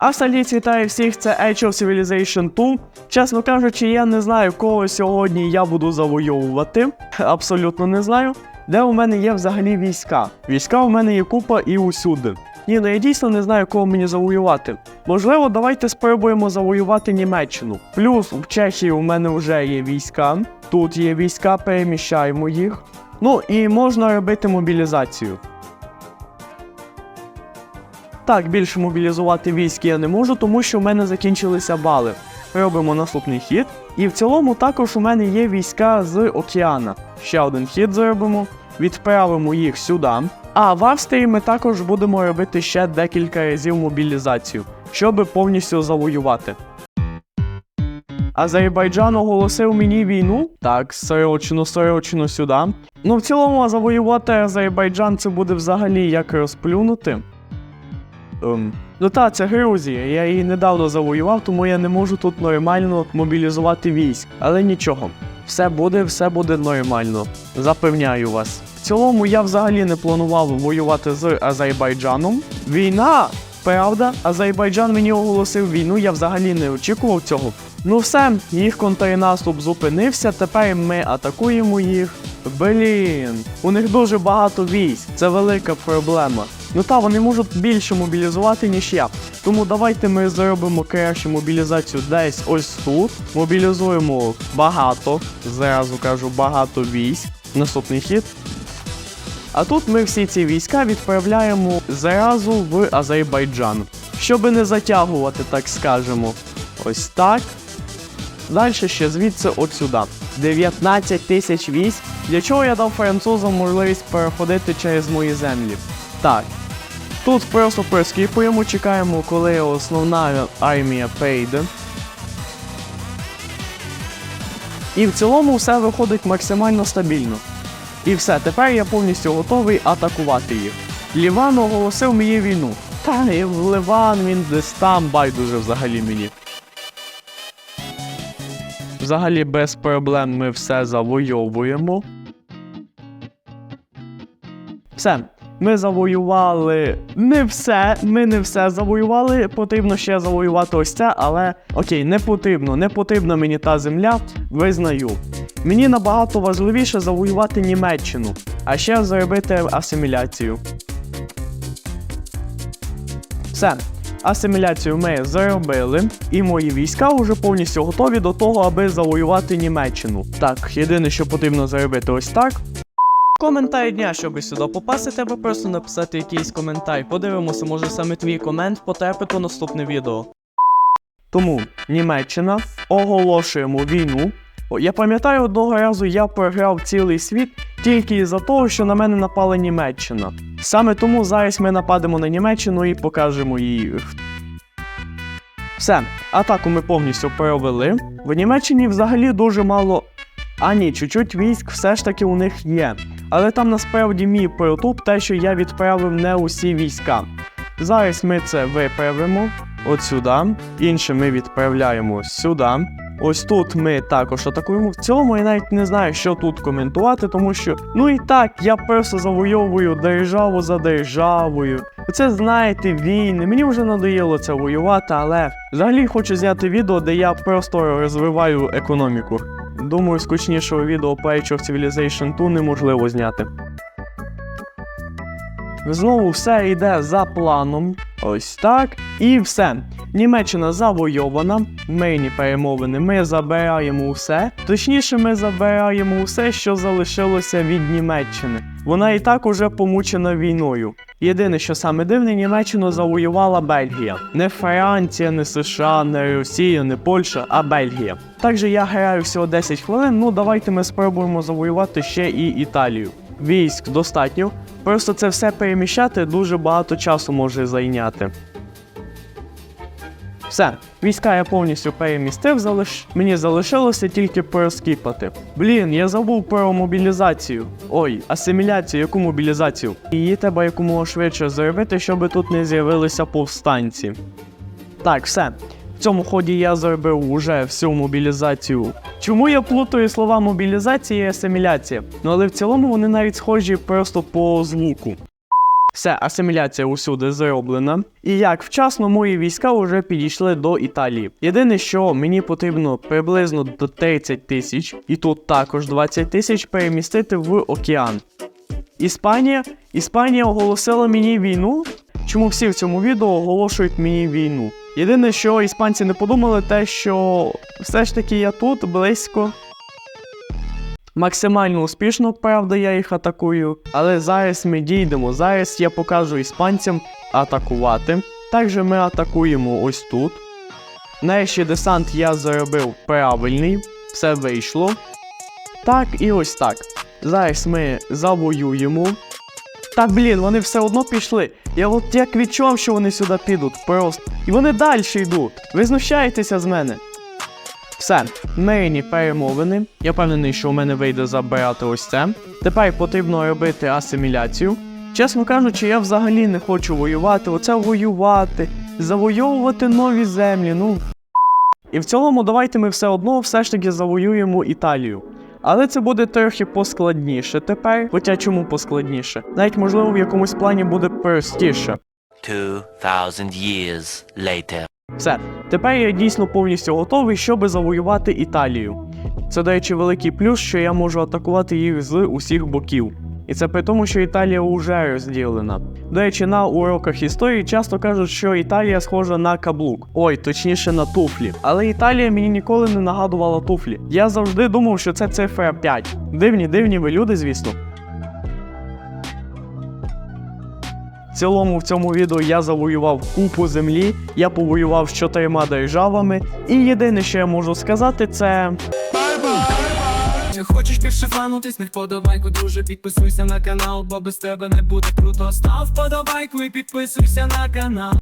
А саліт вітаю всіх, це Age of Civilization 2. Чесно кажучи, я не знаю, кого сьогодні я буду завойовувати. Абсолютно не знаю. Де у мене є взагалі війська? Війська у мене є купа і усюди. Ні, ну я дійсно не знаю, кого мені завоювати. Можливо, давайте спробуємо завоювати Німеччину. Плюс в Чехії у мене вже є війська. Тут є війська, переміщаємо їх. Ну і можна робити мобілізацію. Так, більше мобілізувати військ я не можу, тому що в мене закінчилися бали. Робимо наступний хід. І в цілому також у мене є війська з океана. Ще один хід зробимо, відправимо їх сюди. А в Австрії ми також будемо робити ще декілька разів мобілізацію, щоб повністю завоювати. Азербайджан оголосив мені війну. Так, срочно, срочно сюди. Ну, в цілому, завоювати Азербайджан це буде взагалі як розплюнути. Ем, ну та, це Грузія. Я її недавно завоював, тому я не можу тут нормально мобілізувати військ. Але нічого, все буде, все буде нормально. Запевняю вас. В цілому я взагалі не планував воювати з Азербайджаном. Війна! Правда, Азербайджан мені оголосив війну, я взагалі не очікував цього. Ну все, їх контрнаступ зупинився, тепер ми атакуємо їх. Блін, у них дуже багато військ, це велика проблема. Ну та вони можуть більше мобілізувати, ніж я. Тому давайте ми зробимо краще мобілізацію десь ось тут. Мобілізуємо багато, зразу кажу, багато військ. Наступний хід. А тут ми всі ці війська відправляємо зразу в Азербайджан. Щоб не затягувати, так скажемо. Ось так. Далі ще звідси от сюди. 19 тисяч військ. Для чого я дав французам можливість переходити через мої землі? Так. Тут просто прискіпуємо, чекаємо, коли основна армія прийде. І в цілому все виходить максимально стабільно. І все, тепер я повністю готовий атакувати їх. Ліван оголосив мені війну. Та і Ливан він десь там байдуже взагалі мені. Взагалі без проблем ми все завойовуємо. Все. Ми завоювали не все, ми не все завоювали. Потрібно ще завоювати ось це, але окей, не потрібно, не потрібна мені та земля, визнаю. Мені набагато важливіше завоювати Німеччину, а ще зробити асиміляцію. Все. Асиміляцію ми зробили, і мої війська вже повністю готові до того, аби завоювати Німеччину. Так, єдине, що потрібно зробити ось так. Коментар дня, щоб сюди попасти, треба просто написати якийсь коментар. Подивимося, може саме твій комент потрапить у наступне відео. Тому Німеччина оголошуємо війну. Я пам'ятаю, одного разу я програв цілий світ тільки із-за того, що на мене напала Німеччина. Саме тому зараз ми нападемо на Німеччину і покажемо їй. Все, атаку ми повністю провели. В Німеччині взагалі дуже мало. А ні, чуть-чуть військ все ж таки у них є. Але там насправді мій протуп те, що я відправив не усі війська. Зараз ми це виправимо от сюди. Інше ми відправляємо сюди. Ось тут ми також атакуємо. В цьому я навіть не знаю, що тут коментувати, тому що ну і так, я просто завойовую державу за державою. Це знаєте, війни. Мені вже надоїло це воювати, але взагалі хочу зняти відео, де я просто розвиваю економіку. Думаю, скучнішого відео по Age of Civilization 2 неможливо зняти. Знову все йде за планом. Ось так. І все. Німеччина завойована. Мирні перемовини. Ми забираємо усе. Точніше, ми забираємо усе, що залишилося від Німеччини. Вона і так уже помучена війною. Єдине, що саме дивне, Німеччину завоювала Бельгія. Не Франція, не США, не Росія, не Польща, а Бельгія. Також я граю всього 10 хвилин. Ну давайте ми спробуємо завоювати ще і Італію. Військ достатньо. Просто це все переміщати дуже багато часу може зайняти. Все, війська я повністю перемістив, залиш... мені залишилося тільки проскіпати. Блін, я забув про мобілізацію. Ой, асиміляцію, яку мобілізацію? Її треба якомога швидше зробити, щоб тут не з'явилися повстанці. Так, все. В цьому ході я зробив уже всю мобілізацію. Чому я плутаю слова мобілізація і асиміляція? Ну але в цілому вони навіть схожі просто по звуку. Все, асиміляція усюди зроблена. І як вчасно мої війська вже підійшли до Італії. Єдине, що мені потрібно приблизно до 30 тисяч, і тут також 20 тисяч перемістити в океан. Іспанія. Іспанія оголосила мені війну. Чому всі в цьому відео оголошують мені війну? Єдине, що іспанці не подумали, те, що все ж таки я тут близько. Максимально успішно, правда, я їх атакую. Але зараз ми дійдемо. Зараз я покажу іспанцям атакувати. Також ми атакуємо ось тут. Нарешті десант я заробив правильний, все вийшло. Так і ось так. Зараз ми завоюємо. Так, блін, вони все одно пішли. Я от як відчував, що вони сюди підуть, просто. І вони далі йдуть. Ви знущаєтеся з мене. Все, мирні перемовини. Я впевнений, що у мене вийде забирати ось це. Тепер потрібно робити асиміляцію. Чесно кажучи, я взагалі не хочу воювати. Оце воювати, завойовувати нові землі. Ну. І в цілому, давайте ми все одно все ж таки завоюємо Італію. Але це буде трохи поскладніше тепер. Хоча чому поскладніше? Навіть можливо в якомусь плані буде простіше. 2,000 years later. Все, тепер я дійсно повністю готовий, щоб завоювати Італію. Це, до речі, великий плюс, що я можу атакувати їх з усіх боків. І це при тому, що Італія вже розділена. До речі, на уроках історії часто кажуть, що Італія схожа на каблук. Ой, точніше на туфлі. Але Італія мені ніколи не нагадувала туфлі. Я завжди думав, що це цифра 5. Дивні, дивні ви люди, звісно. Цілому в цьому відео я завоював купу землі, я повоював з чотирма державами, і єдине, що я можу сказати, це. Хочеш більше фанутись, не вподобайку, друже, підписуйся на канал, бо без тебе не буде круто. Став вподобайку і підписуйся на канал.